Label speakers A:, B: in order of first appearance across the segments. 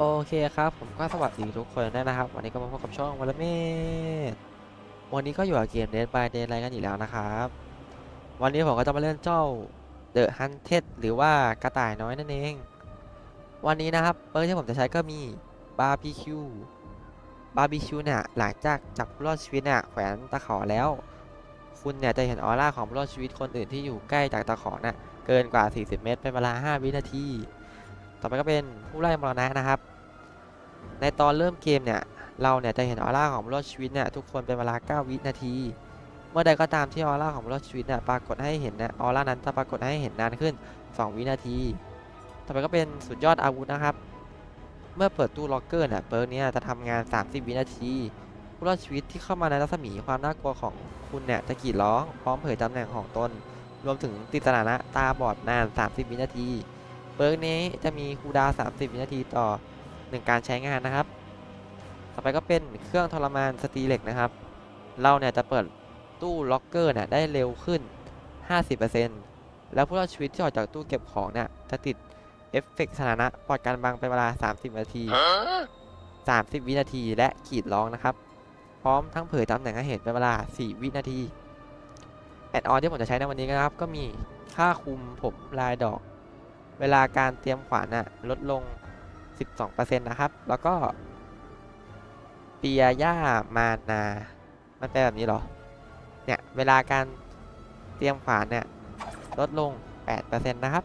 A: โอเคครับ ผมก็สวัสดีทุกคนด้วยนะครับ วันนี้ก็มาพบกับช่องวันละเมดวันนี้ก็อยู่กับเกม Dead by Daylight กันอีกแล้วนะครับ วันนี้ผมก็จะมาเล่นเจ้า The Hunted หรือว่ากระต่ายน้อยนั่นเอง วันนี้นะครับเปิร์ที่ผมจะใช้ก็มี Barbecue Barbecue เนี่ยหลังจากจับผู้รอดชีวิตเนี่ยแขวนตะขอแล้ว คุณเนี่ยจะเห็นออร่าของผู้รอดชีวิตคนอื่นที่อยู่ใกล้จากตะขอน่ะเกินกว่า 40 เมตรเป็นเวลา 5 วินาที ต่อไปก็เป็นผู้ไล่มรณะนะครับ ในตอนเริ่มเกมเนี่ย เราเนี่ยจะเห็นออร่าของผู้รอดชีวิตเนี่ยทุกคนเป็นเวลา 9 วินาที เมื่อใดก็ตามที่ออร่าของผู้รอดชีวิตเนี่ยปรากฏให้เห็นเนี่ยออร่านั้นจะปรากฏให้เห็นนานขึ้น 2 วินาที ต่อไปก็เป็นสุดยอดอาวุธนะครับ เมื่อเปิดตู้ล็อกเกอร์เนี่ยเปิร์กเนี้จะทำงาน 30 วินาที ผู้รอดชีวิตที่เข้ามาในรัศมีความน่ากลัวของคุณเนี่ยจะกรีดร้องพร้อมเผยตำแหน่งของตนรวมถึงติดสถานะตาบอดนาน 30 วินาที เปิร์กนี้จะมีคูดาว30 วินาทีต่อ 1 การใช้งานนะครับ ต่อไปก็เป็นเครื่องทรมานสตรีเหล็กนะครับ เราเนี่ยจะเปิดตู้ล็อกเกอร์เนี่ยได้เร็วขึ้น 50%แล้วผู้รอดชีวิตที่ออกจากตู้เก็บของเนี่ยจะติดเอฟเฟกต์สถานะปลอดการบังเป็นเวลา 30 นาที 30 วินาทีและขีดร้องนะครับ พร้อมทั้งเผยตำแหน่งให้เห็นเป็นเวลา 4 วินาที แอดออนที่ผมจะใช้ในวันนี้นะครับ ก็มีค่าคุมผมลายดอก เวลาการเตรียมขวานน่ะลดลง 12%นะครับ แล้วก็ เปียย่ามานา มันแปลแบบนี้หรอ เนี่ย เวลาการเตรียมขวานเนี่ย ลดลง 8%นะครับ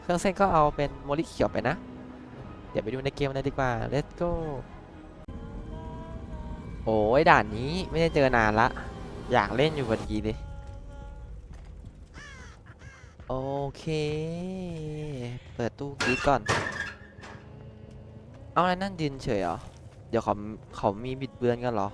A: เครื่องเส้นก็เอาเป็นโมลิเขียวไปนะ เดี๋ยวไปดูในเกมเลยดีกว่า let's go โอ้ยด่านนี้ไม่ได้เจอนานละ อยากเล่นอยู่พอดีเลย โอเค เปิดตู้กีดก่อน เอาอะไรนั่นดินเฉยเหรอ เดี๋ยวเขาเขามีบิดเบือนกันเหรอ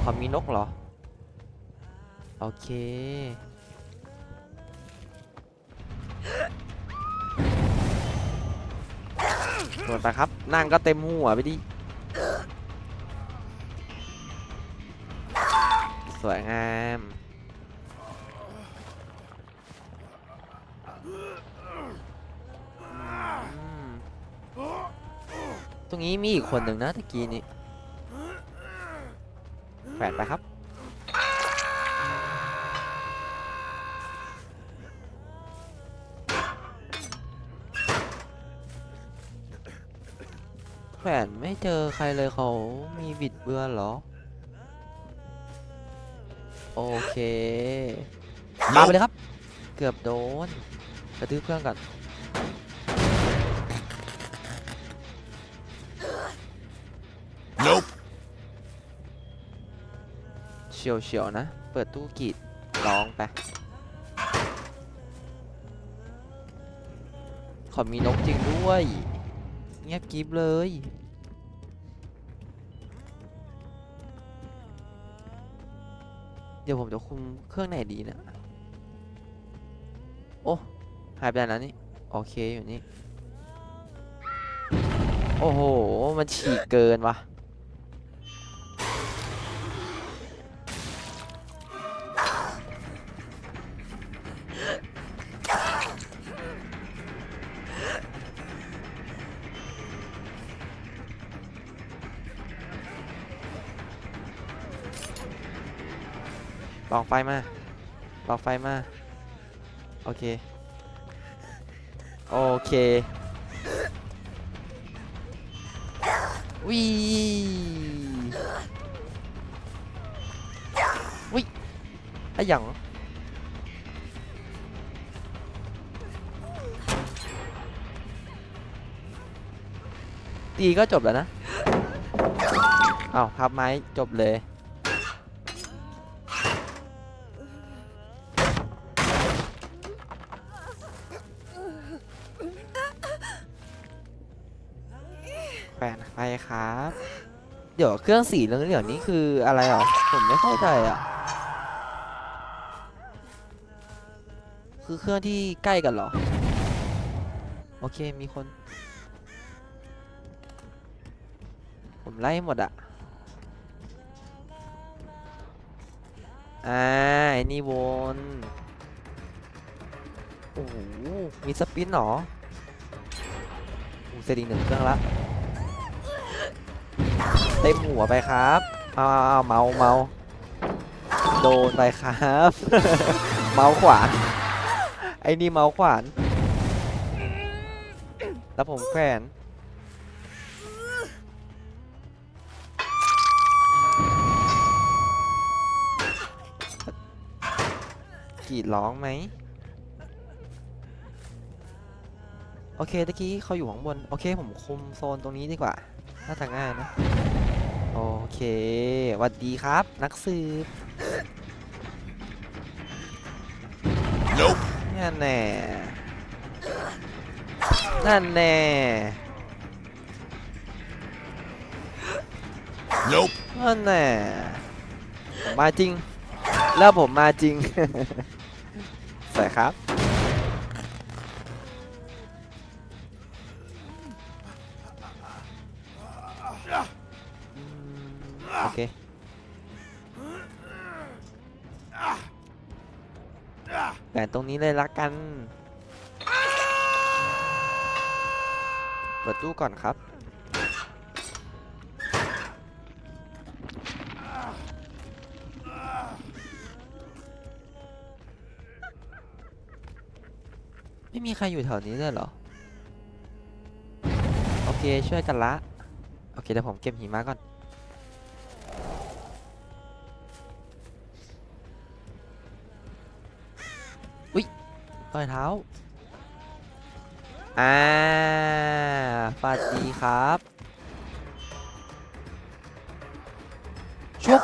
A: เขามีนกเหรอ โอเคโดนไปครับ นั่งก็เต็มหัวไปดิ สวยงาม ตรงนี้มีอีกคนหนึ่งนะตะกี้นี้แขวนไปครับ แขวนไม่เจอใครเลยเขามีบิดเบือนเหรอ โอเคมาไปเลยครับ เกือบโดนกระทืบเครื่องก่อน ฉียวเฉียวๆนะ เปิดตู้กรีดร้องไป ขอมีนกจริงด้วย เงียบกริบเลย เดี๋ยวผมจะคุมเครื่องไหนดีนะ โอ้ หายไปแล้วนี่ โอเคอยู่นี่ โอ้โห มันฉีกเกินว่ะ ลองไฟมาลองไฟมา โอเค โอเควิวิอะหยังตีก็จบแล้วนะ อ้าวพับไม้จบเลย แฟนไปครับ เดี๋ยวเครื่องสีเหลืองๆนี้คืออะไรอะผมไม่เข้าใจอะ คือเครื่องที่ใกล้กันเหรอ โอเคมีคน ผมไล่หมดอะอ่าไอนี่วนโอ้โหมีสปินหรออูเซตอีกหนึ่งเครื่องละ เต็มหัวไปครับเอาเอาเอาเมาเมาโดนไปครับ เมาขวานไอ้นี่เมาขวาน แล้วผมแขวนกรีดร้องไหมโอเคตะกี้เขาอยู่ข้างบน โอเคผมคุมโซนตรงนี้ดีกว่า น่าจะง่ายนะ โอเคหวัสดีครับ นักสืบ
B: Nope.
A: นั่นแน่นั่นแน่
B: Nope.
A: นั่นแน่ผมมาจริง แล้วผมมาจริง สวยครับ แบ่งตรงนี้เลยละกัน เปิดตู้ก่อนครับ ไม่มีใครอยู่แถวนี้เลยเหรอ โอเคช่วยกันละ โอเคเดี๋ยวผมเก็บหิมะก่อน รอยเท้า อ่าสวัสดีครับชุบ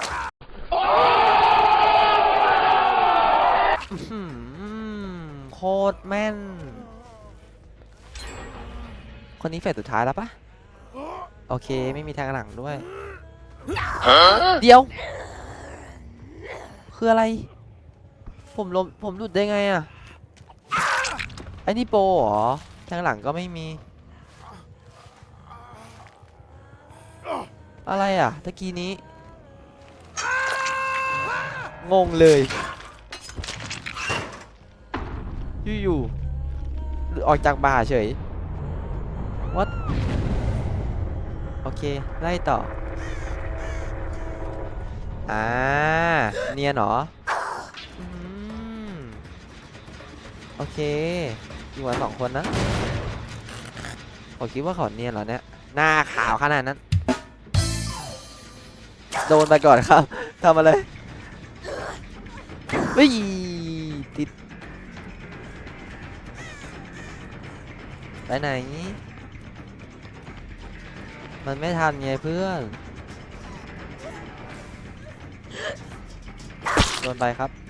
A: อื้อหือโคตรแม่น คนนี้เฟสสุดท้ายแล้วปะโอเค ไม่มีทางหลังด้วย
B: Huh?
A: เดี๋ยว คืออะไร ผมลมผมหลุดได้ไงอะ ไอ้นี่โปรเหรอทางหลังก็ไม่มี อะไรอะตะกี้นี้ งงเลย อยู่ๆหรืออกจากบ่าเฉย what โอเค ไล่ต่อ อ่า เนียนเหรอ โอเค อยู่กันสองคนนะผมคิดว่าเขาเนียนเหรอเนี่ย หน้าขาวขนาดนั้น โดนไปก่อนครับทำอะไรวิติด ไปไหน มันไม่ทันไงเพื่อน โดนไปครับ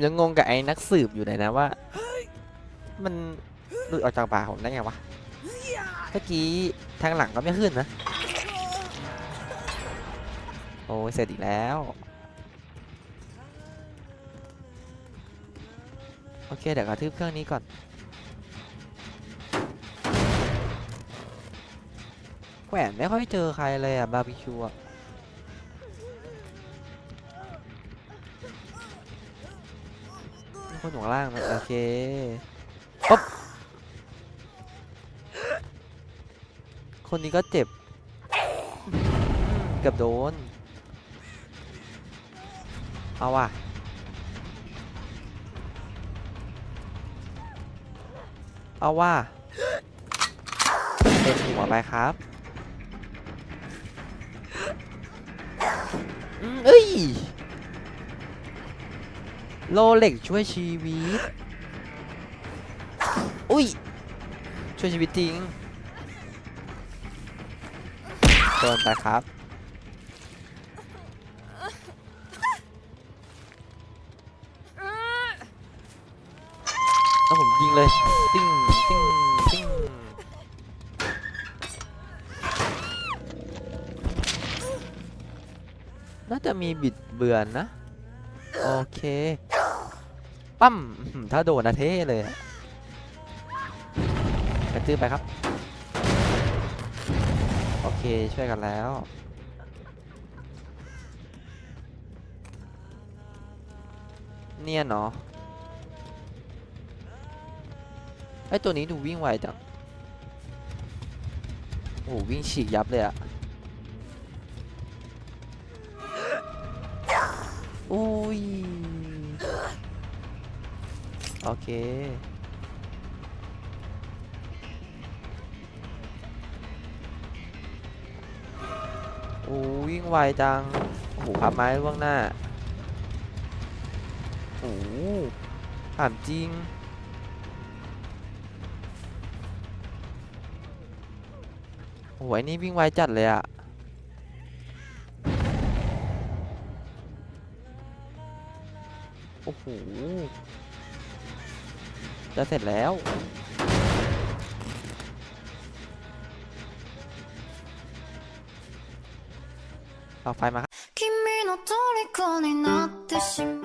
A: ผมยังงงกับไอ้นักสืบอยู่เลยนะว่า มันหลุดออกจากป่าผมได้ไงวะเมื่อกี้ทางหลังก็ไม่ขึ้นนะ โอ้ยเสร็จอีกแล้ว โอเค เดี๋ยวกระทืบเครื่องนี้ก่อนแขวนไม่ค่อยเจอใครเลยอะบาร์บีคิวอะ นอยู่ข้างล่างนะโอเคปุ๊บคนนี้ก็เจ็บอืมเกือบโดน เอาว่ะเอาว่าเต็มหัวไปครับอืมเอ้ย โลเล็กช่วยชีวิต อุ้ย ช่วยชีวิตจริงโดนไปครับ แล้วผมยิงเลย ติ้ง ติ้ง ติ้ง น่าจะมีบิดเบือนนะ โอเค ปั้มถ้าโดนนะเท่เลยกระตือไปครับ โอเคช่วยกันแล้ว เนี่ยเนาะไอตัวนี้ดูวิ่งไวจังโอ้วิ่งฉีกยับเลยอะอุ้ย โอเค โอ้วิ่งไวจัง โอ้โหพับไม้ล่วงหน้า โอ้ถามจริง โอ้โหไอ้นี่วิ่งไวจัดเลยอะโอ้โหะเสร็จแล้ว ต่อไฟมาค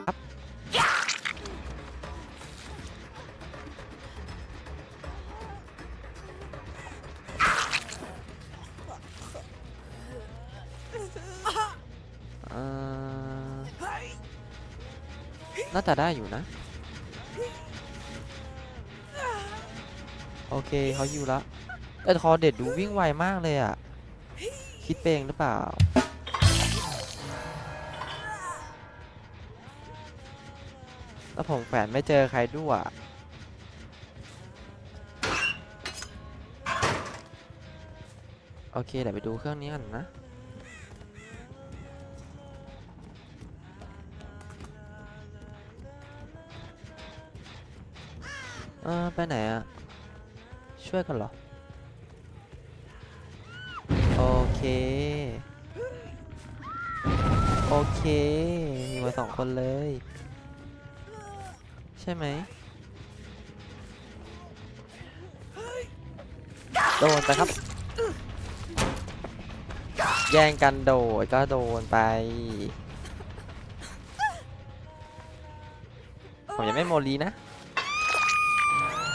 A: ครับน่าจะได้อยู่นะ โอเคเขาอยู่ละแต่คอเด็ดดูวิ่งไวมากเลยอะ คิดเองหรือเปล่า แล้วผมแฝนไม่เจอใครด้วยโอเคเดี๋ยวไปดูเครื่องนี้กันนะ เออไปไหนอะ ช่วยกันเหรอ โอเค โอเค มีมาสองคนเลย ใช่ไหม โดนไปครับ แย่งกันโดดก็โดนไป ผมยังไม่โมลีนะ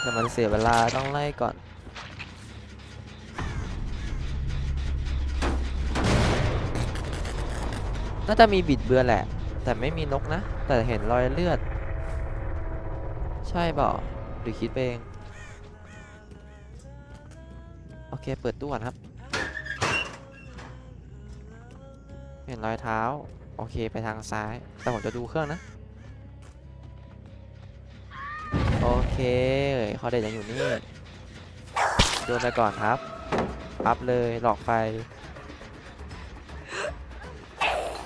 A: เดี๋ยวมันเสียเวลาต้องไล่ก่อน น่าจะมีบิดเบือนแหละ แต่ไม่มีนกนะ แต่เห็นรอยเลือด ใช่เปล่าหรือคิดเองโอเคเปิดตู้ก่อนครับ เห็นรอยเท้า โอเคไปทางซ้าย แต่ผมจะดูเครื่องนะ โอเคเขาเด็ดยังอยู่นี่โดนไปก่อนครับปั๊บเลยหลอกไฟ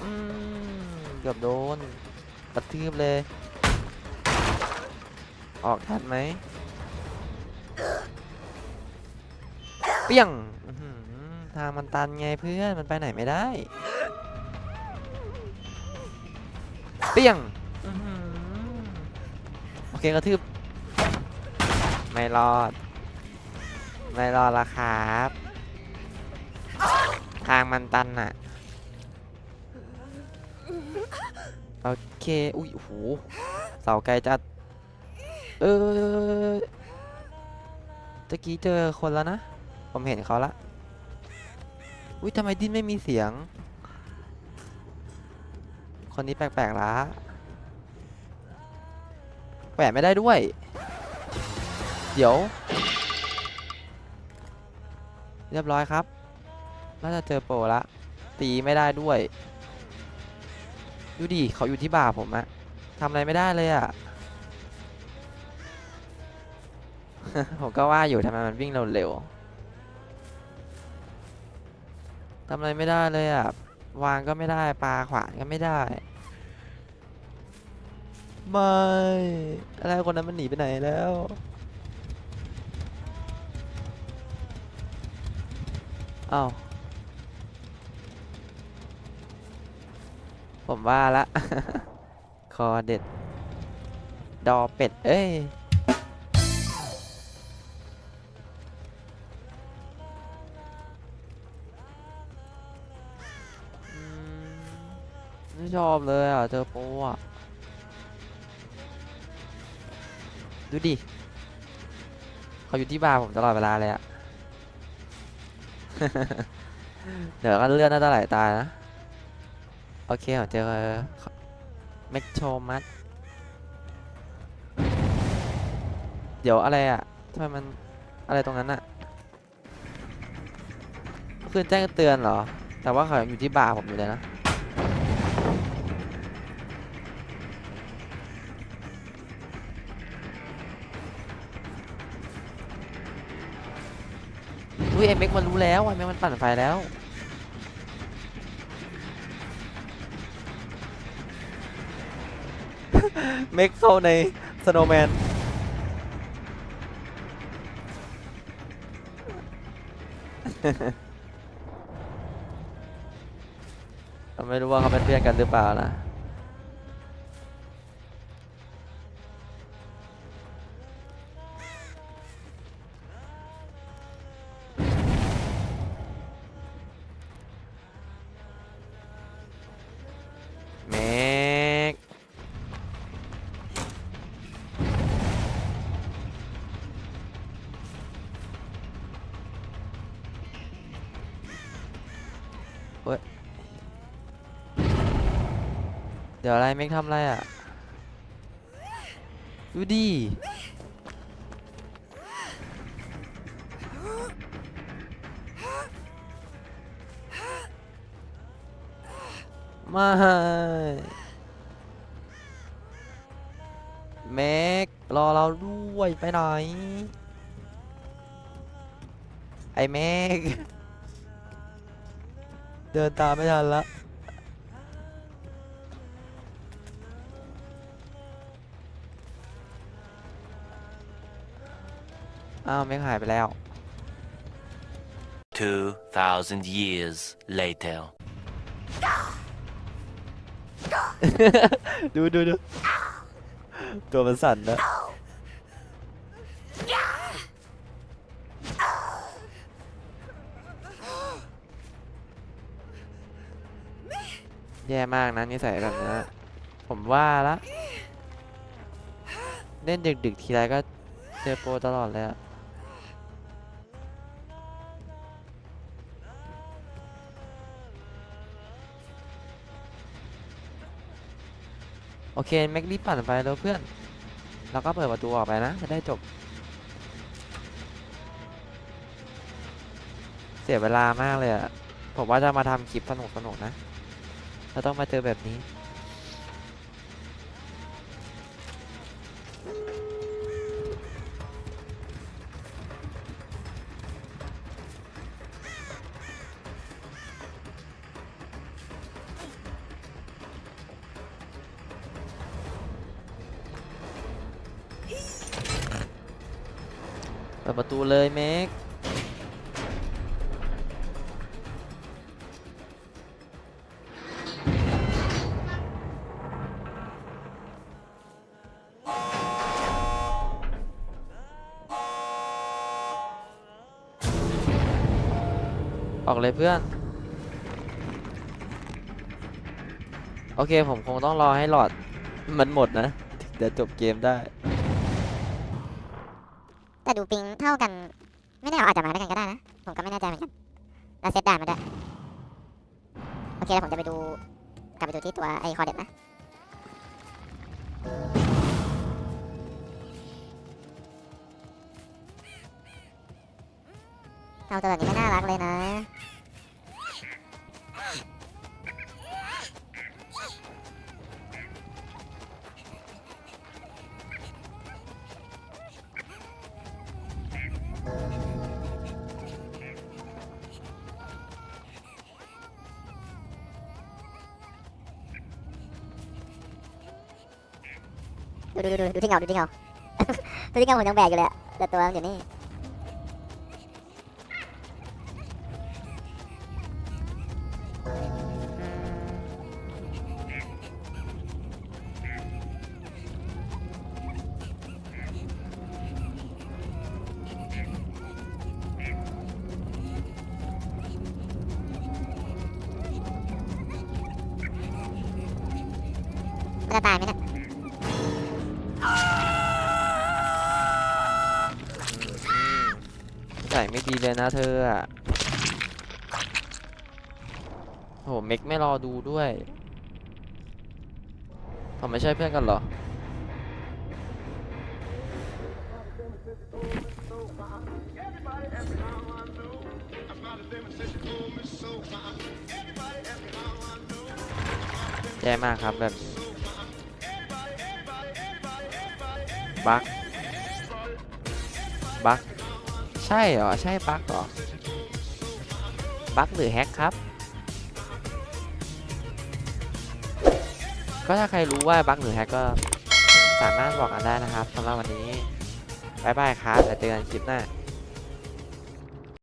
A: อืมเกือบโดนกระทืบเลย ออกทันไหมเปี้ยงอื้อหือทางมันตันไงเพื่อนมันไปไหนไม่ได้เปี้ยงอื้อหือโอเคกระทืบไม่รอด ไม่รอดละครับ ทางมันตันน่ะ โอเค อุ้ยโหเสาไกลจัด เออตะกี้เจอคนแล้วนะ ผมเห็นเขาละ อุ้ยทำไมดิ้นไม่มีเสียง คนนี้แปลกๆละแปะไม่ได้ด้วย เดี๋ยว เรียบร้อยครับ น่าจะเจอโปรละ ตีไม่ได้ด้วย ดูดิเขาอยู่ที่บ่าผมอะทำอะไรไม่ได้เลยอะผมก็ว่าอยู่ทำไมมันวิ่งเร็วๆทำอะไรไม่ได้เลยอะวางก็ไม่ได้ปลาขวานก็ไม่ได้ไม่อะไรคนนั้นมันหนีไปไหนแล้วอ้าว ผมว่าละ คอเด็ด ดอเป็ด เอ้ย ไม่ชอบเลยอะ เจอโปรอะ ดูดิ เขาอยู่ที่บาร์ผมตลอดเวลาเลยอะ เดี๋ยวก็เลื่อนน่าไหลตายนะ โอเคผมเจอเมกโชมัสเดี๋ยวอะไรอะทำไมมันอะไรตรงนั้นอะขึ้นแจ้งเตือนเหรอ แต่ว่าเขาอยู่ที่บ่าผมอยู่เลยนะอุ้ยไอเม็กมันรู้แล้วไอเม็กมันปั่นไฟแล้ว เม็กเข้าในสโนว์แมนเราไม่รู้ว่าเขาเป็นเพื่อนกันหรือเปล่านะ เฮ้ย เดี๋ยวอะไรเมกทำอะไรอะ ดูดิไม่เม็กรอเราด้วยไปไหนไอเม็ก เดินตามไม่ทันละอ้าวเมกหายไปแล้ว
B: 2,000 years later.
A: ดูดูดูตัวมันสั่นนะ ย่มากนะนิสัยแบบนี้นะผมว่าละเล่นดึกๆทีไรก็เจอโปรตลอดเลยอะโอเคแม็กรีบปั่นไปแล้วเพื่อน แล้วก็เปิดประตูออกไปนะ จะได้จบ เสียเวลามากเลยอะผมว่าจะมาทำคลิปสนุกๆนะ เราต้องมาเจอแบบนี้ เปิดประตูเลยเมก ออกเลยเพื่อน โอเคผมคงต้องรอให้หลอดมันหมดนะถึงจะจบเกมได้
C: แต่ดูปิงเท่ากัน ไม่แน่อาจจะมาด้วยกันก็ได้นะ ผมก็ไม่แน่ใจเหมือนกันแล้วเซตได้มาด้วย โอเคแล้วผมจะไปดู กลับไปดูที่ตัวไอคอเด็ดนะ เอาตัวแบบนี้ไม่น่ารักเลยนะ ดูดูดูดูที่เงาดูที่เงา ดูที่เงาผมยังแบกอยู่เลยอะแต่ตัวมันอยู่นี่ เล
A: ยนะเธออะโหเม็กไม่รอดูด้วยผมไม่ใช่เพื่อนกันเหรอ แย่มากครับแบบบั๊กบั๊ก ช่เหรอ ใช่ปั๊กเหรอปั๊กหรือแฮกครับ ก็ถ้าใครรู้ว่าบั๊กหรือแฮกก็สามารถบอกกันได้นะครับสำหรับวันนี้บายบายครับแล้วเจอกันคลิปหน้า